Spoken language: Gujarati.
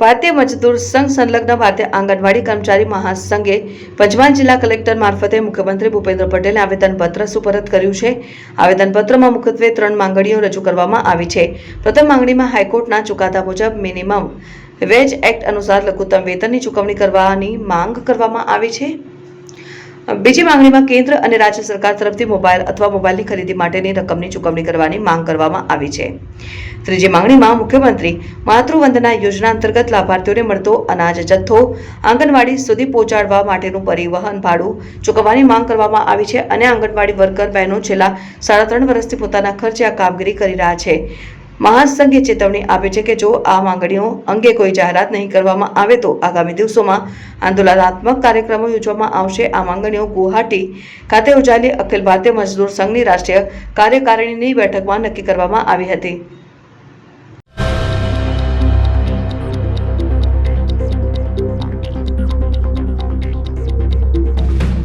ભારતીય મજદૂર સંઘ સંલગ્ન ભારતીય આંગણવાડી કર્મચારી મહાસંઘે પંચમહાલ જિલ્લા કલેક્ટર મારફતે મુખ્યમંત્રી ભૂપેન્દ્ર પટેલને આવેદનપત્ર સુપરત કર્યું છે. આવેદનપત્રમાં મુખ્યત્વે ત્રણ માંગણીઓ રજૂ કરવામાં આવી છે. પ્રથમ માંગણીમાં હાઈકોર્ટના ચુકાદા મુજબ મિનિમમ વેજ એક્ટ અનુસાર લઘુત્તમ વેતનની ચૂકવણી કરવાની માંગ કરવામાં આવી છે. બીજી માંગણીમાં કેન્દ્ર અને રાજ્ય સરકાર તરફથી મોબાઈલ અથવા મોબાઈલની ખરીદી માટેની રકમની ચૂકવણી કરવાની માંગ કરવામાં આવી છે. ત્રીજી માંગણીમાં મુખ્યમંત્રી માતૃવંદના યોજના અંતર્ગત લાભાર્થીઓને મળતો અનાજ જથ્થો આંગણવાડી સુધી પહોંચાડવા માટેનું પરિવહન ભાડું ચૂકવવાની માંગ કરવામાં આવી છે અને આંગણવાડી વર્કર બહેનો છેલ્લા સાડા ત્રણ વર્ષથી પોતાના ખર્ચે આ કામગીરી કરી રહ્યા છે. મહાસંઘે ચેતવણી આપી છે કે જો આ માંગણીઓ અંગે કોઈ જાહેરાત નહીં કરવામાં આવે તો આગામી દિવસોમાં આંદોલનાત્મક કાર્યક્રમો યોજવામાં આવશે. આ માંગણીઓ ગુવાહાટી ખાતે યોજાયેલી અખિલ ભારતીય મજદૂર સંઘની રાષ્ટ્રીય કાર્યકારિણીની બેઠકમાં નક્કી કરવામાં આવી હતી.